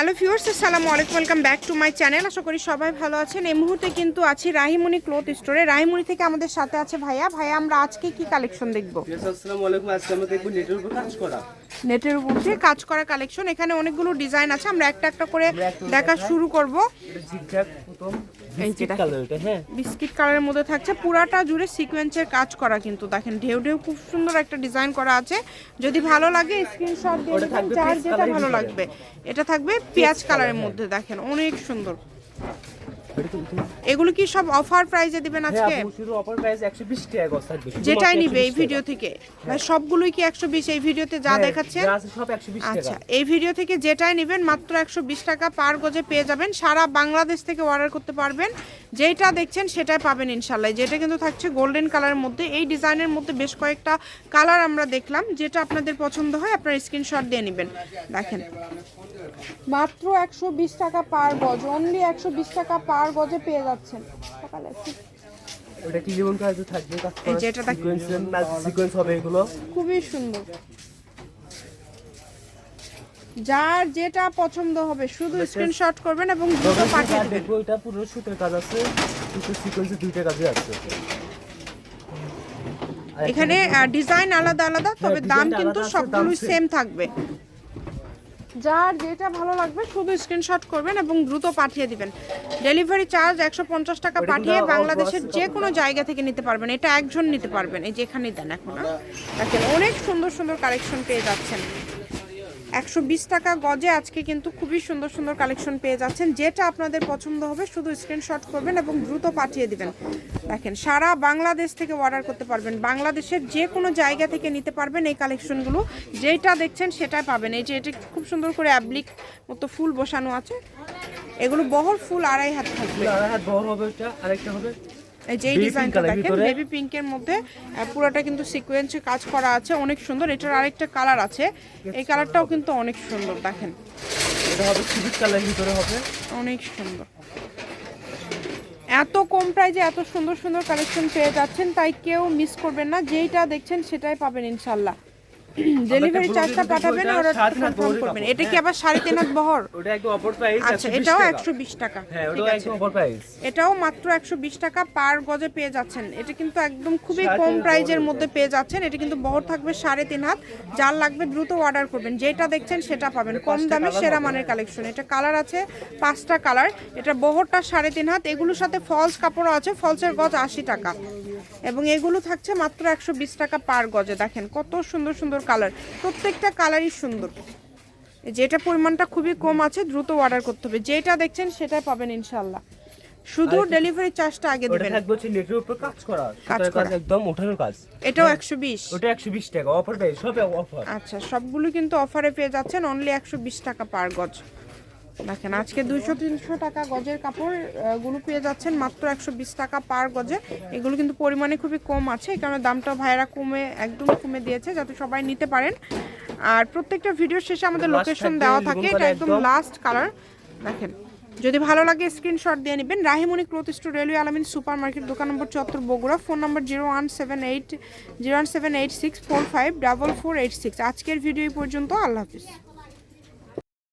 Hello viewers আসসালামু আলাইকুম welcome back to my channel. আশা করি সবাই ভালো আছেন। এই মুহূর্তে কিন্তু আছি রাহিমুনি ক্লথ স্টোরে। রাহিমুনি থেকে আমাদের সাথে আছে ভাইয়া। ভাইয়া আমরা আজকে কি কালেকশন দেখব? আসসালামু আলাইকুম। আজকে আমরা দেখব নেটের উপর কাজ করা। নেটের উপর দিয়ে কাজ করা কালেকশন। এখানে অনেকগুলো ডিজাইন আছে। আমরা একটা একটা করে দেখা শুরু করব। জিগজ্যাগ প্রথম। যে বিস্কিট। কালার এটা হ্যাঁ। বিস্কিট কালারের মধ্যে থাকছে পুরাটা জুড়ে সিকোয়েন্সের কাজ করা কিন্তু। দেখেন ঢেউ ঢেউ খুব সুন্দর একটা ডিজাইন করা আছে। যদি ভালো লাগে স্ক্রিনশট দিয়ে যার যেটা ভালো লাগবে। এটা থাকবে পেঁয়াজ কালারের মধ্যে দেখেন অনেক সুন্দর। এগুলো কি সব অফার প্রাইজে দিবেন হ্যাঁ আজকে? অফার প্রাইস 120 টাকা যেটাই নিবে এই 120 ভিডিও থেকে। ভাই সবগুলোই কি একশো বিশ? এই ভিডিওতে যা হ্যাঁ, দেখাচ্ছেন সব 120 আচ্ছা এই ভিডিও থেকে যেটাই নেবেন মাত্র একশো বিশ টাকা পার গজে পেয়ে যাবেন। সারা বাংলাদেশ থেকে অর্ডার করতে পারবেন। যেটা দেখছেন সেটাই পাবেন ইনশাল্লাহ যেটা কিন্তু থাকছে গোল্ডেন কালারের মধ্যে। এই ডিজাইনের মধ্যে বেশ কয়েকটা কালার আমরা দেখলাম। যেটা আপনাদের পছন্দ হয় আপনার স্ক্রিনশট দিয়ে নেবেন। দেখেন। মাত্র একশো বিশ টাকা পার গজ অনলি একশো বিশ টাকা পার গজে পেয়ে যাচ্ছেন। সকালে ওটা কি যেমন কাজ? থাকবে কাজ এই করা যে এটা দেখ- সিকোয়েন্স সিকোয়েন্স হবে এগুলো। খুবই সুন্দর। যার যেটা পছন্দ হবে শুধু স্ক্রিনশট করবেন এবং দ্রুত পাঠিয়ে দেবেন। দেখব এটা পুরো সুতের কাজ আছে। সুতের সিকোয়েন্সে দুইটা কাজই আছে। এখানে ডিজাইন আলাদা আলাদা তবে হ্যাঁ, দাম কিন্তু সবগুলোই সেম থাকবে। যার যেটা ভালো লাগবে শুধু স্ক্রিনশট করবেন এবং দ্রুত পাঠিয়ে দিবেন। ডেলিভারি চার্জ একশো পঞ্চাশ টাকা পাঠিয়ে বাংলাদেশের যে কোনো জায়গা থেকে নিতে পারবেন। এটা একজন নিতে পারবেন। এই যেখানেই দেন এখন? দেখেন অনেক সুন্দর সুন্দর কালেকশন পেয়ে যাচ্ছেন। একশো বিশ টাকা গজে আজকে কিন্তু খুবই সুন্দর সুন্দর কালেকশন পেয়ে যাচ্ছেন। যেটা আপনাদের পছন্দ হবে, শুধু স্ক্রিনশট করবেন এবং দ্রুত পাঠিয়ে দিবেন। দেখেন, সারা বাংলাদেশ থেকে অর্ডার করতে পারবেন। বাংলাদেশের যে কোনো জায়গা থেকে নিতে পারবেন এই কালেকশনগুলো যেটা দেখছেন সেটাই পাবেন। এই যে, এটা খুব সুন্দর করে অ্যাবলিক মতো ফুল বসানো আছে। এগুলো বহর ফুল আড়াই হাত থাকবে। আর হাত বড় হবে আরেকটা হবে। এই যে এই Baby pink ডিজাইনটা দেখেন। বেবি পিঙ্কের মধ্যে পুরোটা কিন্তু সিকোয়েন্সে কাজ করা আছে অনেক সুন্দর। এটার আরেকটা কালার আছে। এই কালারটাও কিন্তু অনেক সুন্দর দেখেন। এটা হবে সিভিক কালার ভিতরে হবে। অনেক সুন্দর। এত কম প্রাইজে এত সুন্দর সুন্দর কালেকশন পেয়ে যাচ্ছেন তাই কেউ মিস করবেন না। যেইটা দেখছেন সেটাই পাবেন ইনশাল্লাহ। ডেলিভারি চার্জটা পাঠাবেন হাত কনফার্ম করবেন। এটা কি হ্যাঁ। আবার সাড়ে তিন বহর? ওটা একদম অফার প্রাইস আচ্ছা এটাও একশো বিশ টাকা। হ্যাঁ ওটা আছে। অফার প্রাইস এটাও মাত্র একশো বিশ টাকা পার গজে পেয়ে যাচ্ছেন। এটা কিন্তু একদম খুবই কম প্রাইজের মধ্যে পেয়ে যাচ্ছেন। এটা কিন্তু বহর থাকবে সাড়ে তিন হাত। যার লাগবে দ্রুত অর্ডার করবেন। যেটা দেখছেন সেটা পাবেন। কম দামে সেরা মানের কালেকশন এটা কালার আছে পাঁচটা কালার এটা বহরটা সাড়ে তিন হাত। এগুলোর সাথে ফলস কাপড়ও আছে। ফলসের গজ আশি টাকা। এবং এগুলো থাকছে মাত্র একশো বিশ টাকা পার গজে। দেখেন কত সুন্দর সুন্দর কালার। প্রত্যেকটা কালারই সুন্দর। যেটা পরিমাণটা খুবই কম আছে দ্রুত অর্ডার করতে হবে। যেটা দেখছেন সেটা পাবেন ইনশাল্লাহ শুধু ডেলিভারি চার্জটা আগে দিবেন। থাকবে হচ্ছে নেটের উপর কাজ করা। কাজ করা। একদম ওঠানোর কাজ। এটাও একশো বিশ। ওটা 120 টাকা। অফার দেয় সব অফার। আচ্ছা সবগুলো কিন্তু অফারে পেয়ে যাচ্ছেন অনলি একশো বিশ টাকা পার গজ। দেখেন আজকে দুইশো তিনশো টাকা গজের কাপড়গুলো পেয়ে যাচ্ছেন মাত্র একশো বিশ টাকা পার গজে। এগুলো কিন্তু পরিমাণে খুবই কম আছে এই কারণে দামটা ভাইয়েরা কমে একদম কমে দিয়েছে যাতে সবাই নিতে পারেন। আর প্রত্যেকটা ভিডিও শেষে আমাদের লোকেশন দেওয়া থাকে এটা একদম একদম। লাস্ট কালার দেখেন যদি ভালো লাগে স্ক্রিনশট দিয়ে নেবেন। Rahimoni cloth store railway Alamin super market দোকান নম্বর চত্বর Bogura. Phone number zero one seven eight zero one seven eight six four five double four eight six আজকের ভিডিও এই পর্যন্ত আল্লাহ হাফিজ।